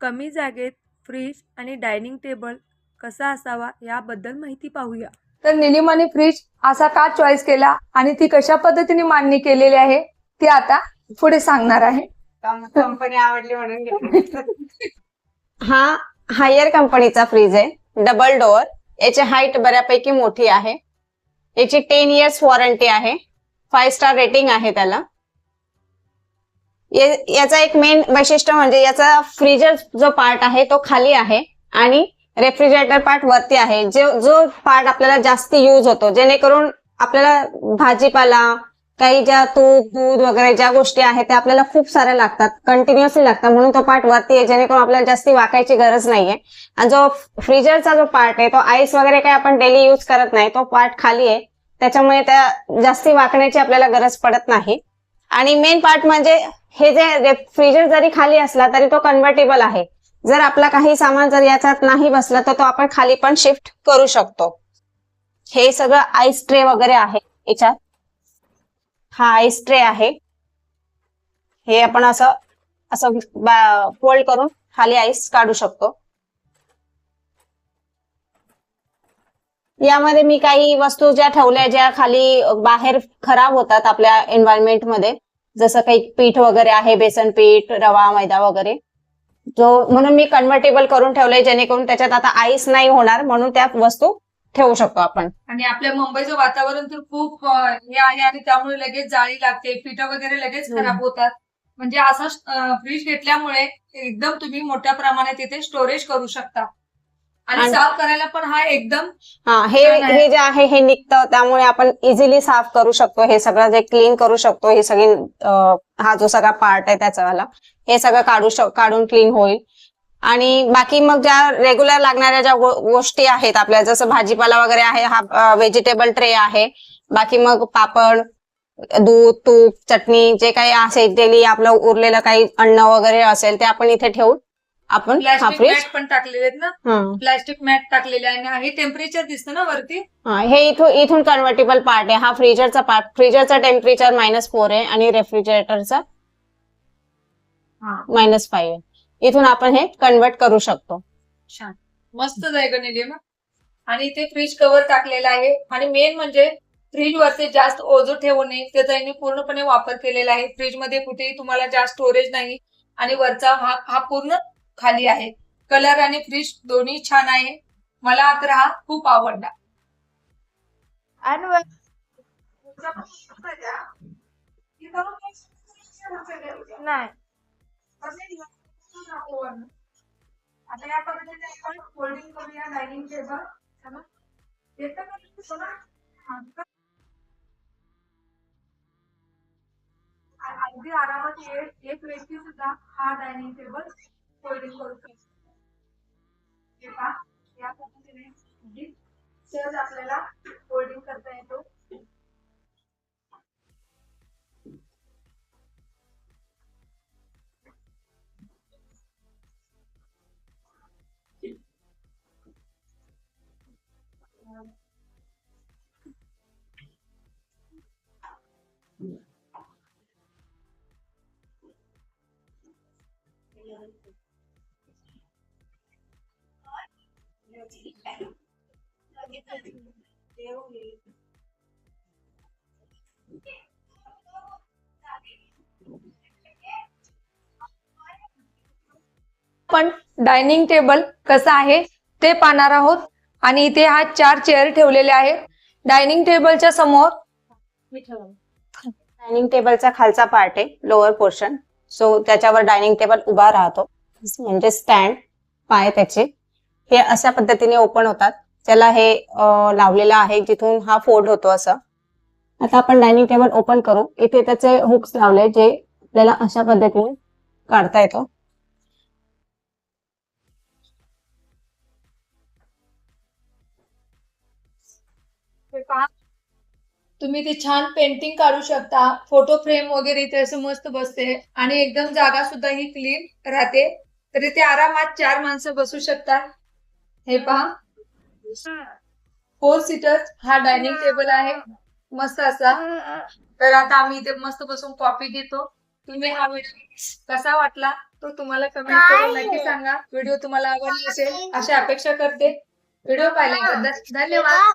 कमी जागेत फ्रीज आणि डायनिंग टेबल कसा असावा याबद्दल माहिती पाहूया. तर निलिमाने फ्रीज असा का चॉईस केला आणि ती कशा पद्धतीने मांडणी केलेली आहे ती आता पुढे सांगणार आहे. कंपनी आवडली म्हणून घेतली. हा हायर कंपनीचा फ्रीज आहे डबल डोअर याची हाईट बऱ्यापैकी मोठी आहे याची टेन इयर्स वॉरंटी आहे फाईव्ह स्टार रेटिंग आहे त्याला. याचा एक मेन वैशिष्ट्य म्हणजे याचा फ्रीजर जो पार्ट आहे तो खाली आहे आणि रेफ्रिजरेटर पार्ट वरती आहे. जो जो पार्ट आपल्याला जास्त युज होतो जेणेकरून आपल्याला भाजीपाला काही ज्या तूप दूध वगैरे ज्या गोष्टी आहेत त्या आपल्याला खूप साऱ्या लागतात कंटिन्युअसली लागतात. म्हणून तो पार्ट वरती आहे जेणेकरून आपल्याला जास्ती वाकायची गरज नाहीये. आणि जो फ्रीजरचा जो पार्ट आहे तो आईस वगैरे काही आपण डेली युज करत नाही तो पार्ट खाली आहे. त्याच्यामुळे त्या जास्ती वाकण्याची आपल्याला गरज पडत नाही. आणि मेन पार्ट म्हणजे हे जे रेफ्रिजर जरी खाली असला तरी तो कन्व्हर्टेबल आहे. जर आपला काही सामान जर याच्यात नाही बसला तर तो आपण खाली पण शिफ्ट करू शकतो. हे सगळं आईस ट्रे वगैरे आहे याच्यात. हा आईस ट्रे आहे. हे आपण असं असं फोल्ड करून खाली आईस काढू शकतो. यामध्ये मी काही वस्तू ज्या ठेवल्या ज्या खाली बाहेर खराब होतात आपल्या एन्व्हायरमेंटमध्ये जसं काही पीठ वगैरे आहे बेसन पीठ रवा मैदा वगैरे जो म्हणून मी कन्व्हर्टेबल करून ठेवलंय जेणेकरून त्याच्यात आता आईस नाही होणार म्हणून त्या वस्तू ठेवू शकतो आपण. आणि आपल्या मुंबईचं वातावरण तर खूप हे आहे आणि त्यामुळे लगेच जाळी लागते पिठं वगैरे लगेच. खराब होतात. म्हणजे असं फ्रीज घेतल्यामुळे एकदम तुम्ही मोठ्या प्रमाणात तिथे स्टोरेज करू शकता. आणि साफ करायला पण हा एकदम हा हे. हे जे आहे हे निघतं त्यामुळे आपण इझिली साफ करू शकतो. हे सगळं जे क्लीन करू शकतो हे सगळी हा जो सगळा पार्ट आहे त्याचावाला हे सगळं काढू शक काढून क्लीन होईल. आणि बाकी मग ज्या रेग्युलर लागणाऱ्या ज्या गोष्टी आहेत आपल्या जसं भाजीपाला वगैरे आहे हा व्हेजिटेबल ट्रे आहे. बाकी मग पापड दूध तूप चटणी जे काही असेल डेली आपलं उरलेलं काही अन्न वगैरे असेल ते आपण इथे ठेवून आपण हा प्लास्टिक फ्रीज मॅट पण टाकलेले आहेत ना प्लास्टिक मॅट टाकलेले आहे आणि हे टेम्परेचर दिसतं ना वरती? हा, हे इथून इथून कन्व्हर्टेबल पार्ट आहे. हा फ्रीजरचा पार्ट फ्रीजरचा टेम्परेचर मायनस फोर आहे आणि रेफ्रिजरेटरचा मायनस फाईव्ह आहे. इथून आपण हे कन्वर्ट करू शकतो. छान. मस्त जाय निलिमा आणि इथे फ्रीज कव्हर टाकलेला आहे. आणि मेन म्हणजे फ्रीज वरती जास्त ओझं ठेवू नये. त्याचा यांनी पूर्णपणे वापर केलेला आहे. फ्रीजमध्ये कुठेही तुम्हाला जास्त स्टोरेज नाही. आणि वरचा भाग हा पूर्ण खाली आहे. कलर आणि फ्रीज दोन्ही छान आहे. मला तर हा खूप आवडला. नाही. आता या पद्धतीने आपण फोल्डिंग करूया डायनिंग टेबल? हा, अगदी आरामात एक एक व्यक्ती सुद्धा हा डायनिंग टेबल फोल्डिंग या पद्धतीने सहज आपल्याला आपण डायनिंग टेबल कसा आहे ते पाहणार आहोत. आणि इथे हा चार चेअर ठेवलेले आहेत. डायनिंग टेबलच्या समोर डायनिंग टेबलचा खालचा पार्ट आहे लोअर पोर्शन सो त्याच्यावर डायनिंग टेबल उभा राहतो. म्हणजे स्टँड पाय त्याचे. हे अशा पद्धतीने ओपन होतात. त्याला हे लावलेलं आहे जिथून हा फोल्ड होतो असं. आता आपण डायनिंग टेबल ओपन करू. इथे त्याचे हुक्स लावले जे आपल्याला अशा पद्धतीने काढता येतो. तुम्ही ते छान पेंटिंग काढू शकता. फोटो फ्रेम वगैरे इथे असं मस्त बसते. आणि एकदम जागा सुद्धा ही क्लीन राहते. तर इथे आरामात चार माणसं बसू शकतात. हे पहा. फोर सीटर हा डायनिंग टेबल आहे. मस्त असा. तर आता आम्ही इथे मस्त बसून कॉफी घेतो. तुम्ही हा व्हिडिओ कसा वाटला तो तुम्हाला कमेंट करून नक्की सांगा. व्हिडिओ तुम्हाला आवडला असेल अशी अपेक्षा करते. व्हिडिओ पाहिल्याबद्दल धन्यवाद.